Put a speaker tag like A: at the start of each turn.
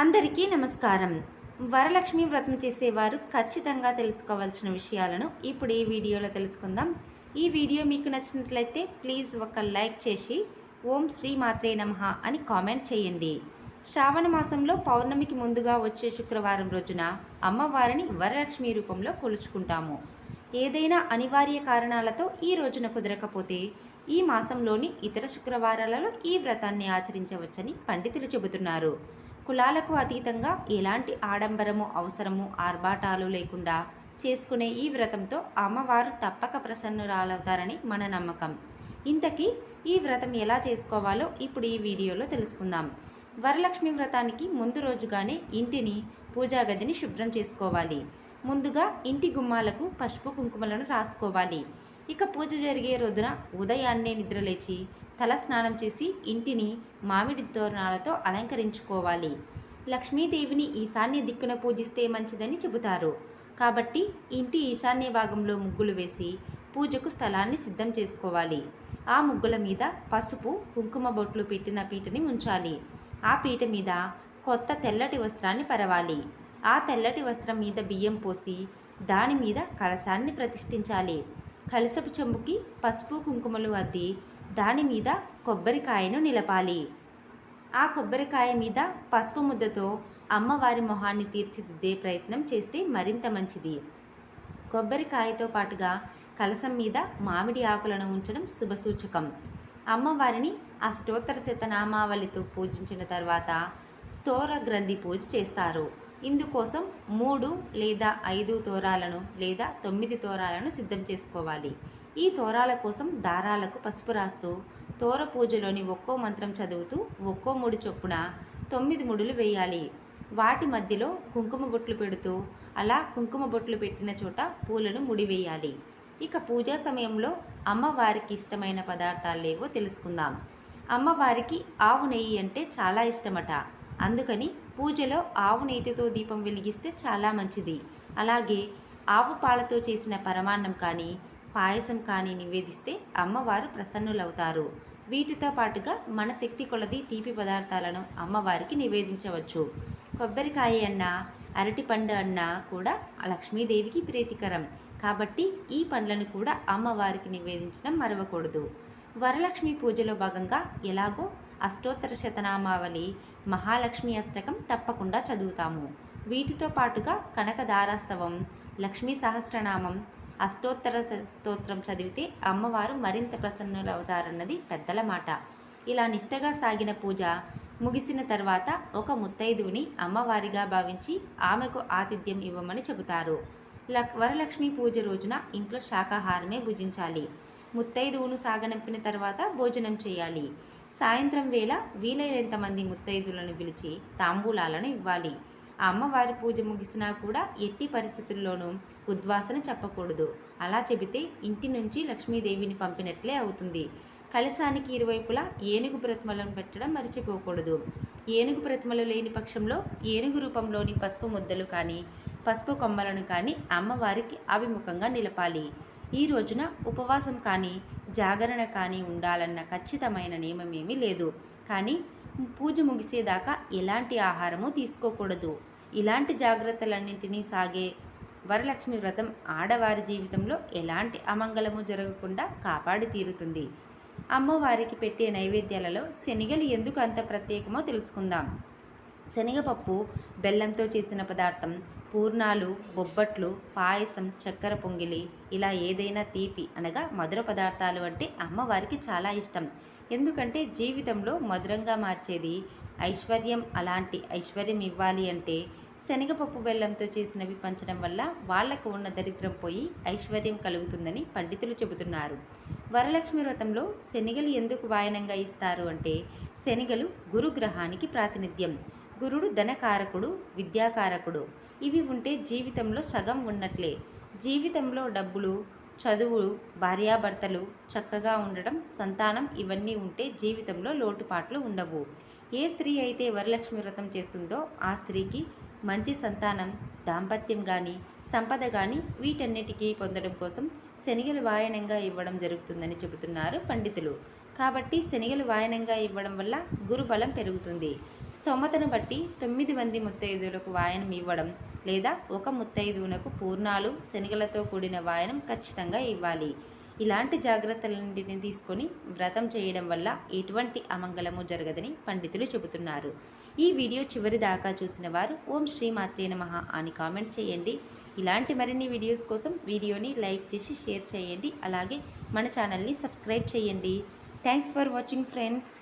A: అందరికీ నమస్కారం. వరలక్ష్మి వ్రతం చేసేవారు ఖచ్చితంగా తెలుసుకోవాల్సిన విషయాలను ఇప్పుడు ఈ వీడియోలో తెలుసుకుందాం. ఈ వీడియో మీకు నచ్చినట్లయితే ప్లీజ్ ఒక లైక్ చేసి ఓం శ్రీ మాత్రే నమః అని కామెంట్ చేయండి. శ్రావణ మాసంలో పౌర్ణమికి ముందుగా వచ్చే శుక్రవారం రోజున అమ్మవారిని వరలక్ష్మి రూపంలో కొలుచుకుంటాము. ఏదైనా అనివార్య కారణాలతో ఈ రోజున కుదరకపోతే ఈ మాసంలోని ఇతర శుక్రవారాలలో ఈ వ్రతాన్ని ఆచరించవచ్చని పండితులు చెబుతున్నారు. కులాలకు అతీతంగా ఎలాంటి ఆడంబరము అవసరము ఆర్భాటాలు లేకుండా చేసుకునే ఈ వ్రతంతో అమ్మవారు తప్పక ప్రసన్నురాలవుతారని మన నమ్మకం. ఇంతకీ ఈ వ్రతం ఎలా చేసుకోవాలో ఇప్పుడు ఈ వీడియోలో తెలుసుకుందాం. వరలక్ష్మి వ్రతానికి ముందు రోజుగానే ఇంటిని పూజా గదిని శుభ్రం చేసుకోవాలి. ముందుగా ఇంటి గుమ్మాలకు పసుపు కుంకుమలను రాసుకోవాలి. ఇక పూజ జరిగే రోజున ఉదయాన్నే నిద్రలేచి తల స్నానం చేసి ఇంటిని మామిడి తోరణాలతో అలంకరించుకోవాలి. లక్ష్మీదేవిని ఈశాన్య దిక్కున పూజిస్తే మంచిదని చెబుతారు. కాబట్టి ఇంటి ఈశాన్య భాగంలో ముగ్గులు వేసి పూజకు స్థలాన్ని సిద్ధం చేసుకోవాలి. ఆ ముగ్గుల మీద పసుపు కుంకుమ బొట్లు పెట్టిన పీటని ఉంచాలి. ఆ పీట మీద కొత్త తెల్లటి వస్త్రాన్ని పరవాలి. ఆ తెల్లటి వస్త్రం మీద బియ్యం పోసి దాని మీద కలశాన్ని ప్రతిష్ఠించాలి. కలసపు చెంబుకి పసుపు కుంకుమలు అద్ది దాని మీద కొబ్బరికాయను నిలపాలి. ఆ కొబ్బరికాయ మీద పసుపు ముద్దతో అమ్మవారి మొహాన్ని తీర్చిదిద్దే ప్రయత్నం చేస్తే మరింత మంచిది. కొబ్బరికాయతో పాటుగా కలసం మీద మామిడి ఆకులను ఉంచడం శుభసూచకం. అమ్మవారిని అష్టోత్తర శతనామావళితో పూజించిన తర్వాత తోర గ్రంథి పూజ చేస్తారు. ఇందుకోసం మూడు లేదా ఐదు తోరాలను లేదా తొమ్మిది తోరాలను సిద్ధం చేసుకోవాలి. ఈ తోరాల కోసం దారాలకు పసుపు రాస్తూ తోర పూజలోని ఒక్కో మంత్రం చదువుతూ ఒక్కో ముడి చొప్పున తొమ్మిది ముడులు వేయాలి. వాటి మధ్యలో కుంకుమ బొట్లు పెడుతూ అలా కుంకుమ బొట్లు పెట్టిన చోట పూలను ముడివేయాలి ఇక పూజా సమయంలో అమ్మవారికి ఇష్టమైన పదార్థాలేవో తెలుసుకుందాం. అమ్మవారికి ఆవు నెయ్యి అంటే చాలా ఇష్టమట. అందుకని పూజలో ఆవు నెయ్యితో దీపం వెలిగిస్తే చాలా మంచిది. అలాగే ఆవు పాలతో చేసిన పరమాన్నం కానీ పాయసం కానీ నివేదిస్తే అమ్మవారు ప్రసన్నులవుతారు. వీటితో పాటుగా మన శక్తి కొలది తీపి పదార్థాలను అమ్మవారికి నివేదించవచ్చు. కొబ్బరికాయ అన్న అరటిపండు అన్న కూడా లక్ష్మీదేవికి ప్రీతికరం. కాబట్టి ఈ పండ్లను కూడా అమ్మవారికి నివేదించడం మరవకూడదు. వరలక్ష్మి పూజలో భాగంగా ఎలాగో అష్టోత్తర శతనామావళి మహాలక్ష్మి అష్టకం తప్పకుండా చదువుతాము. వీటితో పాటుగా కనకదారాస్తవం లక్ష్మీ సహస్రనామం అష్టోత్తర స్తోత్రం చదివితే అమ్మవారు మరింత ప్రసన్నులవుతారన్నది పెద్దల మాట. ఇలా నిష్టగా సాగిన పూజ ముగిసిన తర్వాత ఒక ముత్తైదువుని అమ్మవారిగా భావించి ఆమెకు ఆతిథ్యం ఇవ్వమని చెబుతారు. లక్ వరలక్ష్మి పూజ రోజున ఇంట్లో శాకాహారమే భుజించాలి. ముత్తైదువును సాగనంపిన తర్వాత భోజనం చేయాలి. సాయంత్రం వేళ వీలైనంతమంది ముత్తైదులను పిలిచి తాంబూలాలను ఇవ్వాలి. ఆ అమ్మవారి పూజ ముగిసినా కూడా ఎట్టి పరిస్థితుల్లోనూ ఉద్వాసన చెప్పకూడదు. అలా చెబితే ఇంటి నుంచి లక్ష్మీదేవిని పంపినట్లే అవుతుంది. కలశానికి ఇరువైపులా ఏనుగు ప్రతిమలను పెట్టడం మర్చిపోకూడదు. ఏనుగు ప్రతిమలు లేని పక్షంలో ఏనుగు రూపంలోని పసుపు ముద్దలు కానీ పసుపు కొమ్మలను కానీ అమ్మవారికి అభిముఖంగా నిలపాలి. ఈ రోజున ఉపవాసం కానీ జాగరణ కానీ ఉండాలన్న ఖచ్చితమైన నియమమేమీ లేదు. కానీ పూజ ముగిసేదాకా ఎలాంటి ఆహారము తీసుకోకూడదు. ఇలాంటి జాగ్రత్తలన్నింటినీ సాగే వరలక్ష్మి వ్రతం ఆడవారి జీవితంలో ఎలాంటి అమంగళము జరగకుండా కాపాడి తీరుతుంది. అమ్మవారికి పెట్టే నైవేద్యాలలో శనిగలు ఎందుకు అంత ప్రత్యేకమో తెలుసుకుందాం. శనగపప్పు బెల్లంతో చేసిన పదార్థం పూర్ణాలు బొబ్బట్లు పాయసం చక్కెర పొంగిలి ఇలా ఏదైనా తీపి అనగా మధుర పదార్థాలు అంటే అమ్మవారికి చాలా ఇష్టం. ఎందుకంటే జీవితంలో మధురంగా మార్చేది ఐశ్వర్యం అలాంటి ఐశ్వర్యం ఇవ్వాలి అంటే శనగపప్పు బెల్లంతో చేసినవి పంచడం వల్ల వాళ్ళకు ఉన్న దరిద్రం పోయి ఐశ్వర్యం కలుగుతుందని పండితులు చెబుతున్నారు. వరలక్ష్మి వ్రతంలో శనిగలు ఎందుకు వాయనంగా ఇస్తారు అంటే శనిగలు గురుగ్రహానికి ప్రాతినిధ్యం. గురుడు ధనకారకుడు విద్యాకారకుడు. ఇవి ఉంటే జీవితంలో సగం ఉన్నట్లే. జీవితంలో డబ్బులు చదువు భార్యాభర్తలు చక్కగా ఉండడం సంతానం ఇవన్నీ ఉంటే జీవితంలో లోటుపాట్లు ఉండవు. ఏ స్త్రీ అయితే వరలక్ష్మి వ్రతం చేస్తుందో ఆ స్త్రీకి మంచి సంతానం దాంపత్యం కానీ సంపద కానీ వీటన్నిటికీ పొందడం కోసం శనిగలు వాయనంగా ఇవ్వడం జరుగుతుందని చెబుతున్నారు పండితులు. కాబట్టి శనిగలు వాయనంగా ఇవ్వడం వల్ల గురుబలం పెరుగుతుంది. స్తోమతను బట్టి తొమ్మిది మంది ముత్తైదులకు వాయనం ఇవ్వడం లేదా ఒక ముత్తైదువునకు పూర్ణాలు శనగలతో కూడిన వాయనం ఖచ్చితంగా ఇవ్వాలి. ఇలాంటి జాగ్రత్తలన్నింటిని తీసుకొని వ్రతం చేయడం వల్ల ఎటువంటి అమంగళము జరగదని పండితులు చెబుతున్నారు. ఈ వీడియో చివరి దాకా చూసిన వారు ఓం శ్రీ మాత్రే నమః అని కామెంట్ చేయండి. ఇలాంటి మరిన్ని వీడియోస్ కోసం వీడియోని లైక్ చేసి షేర్ చేయండి. అలాగే మన ఛానల్ని సబ్స్క్రైబ్ చేయండి. Thanks for watching friends.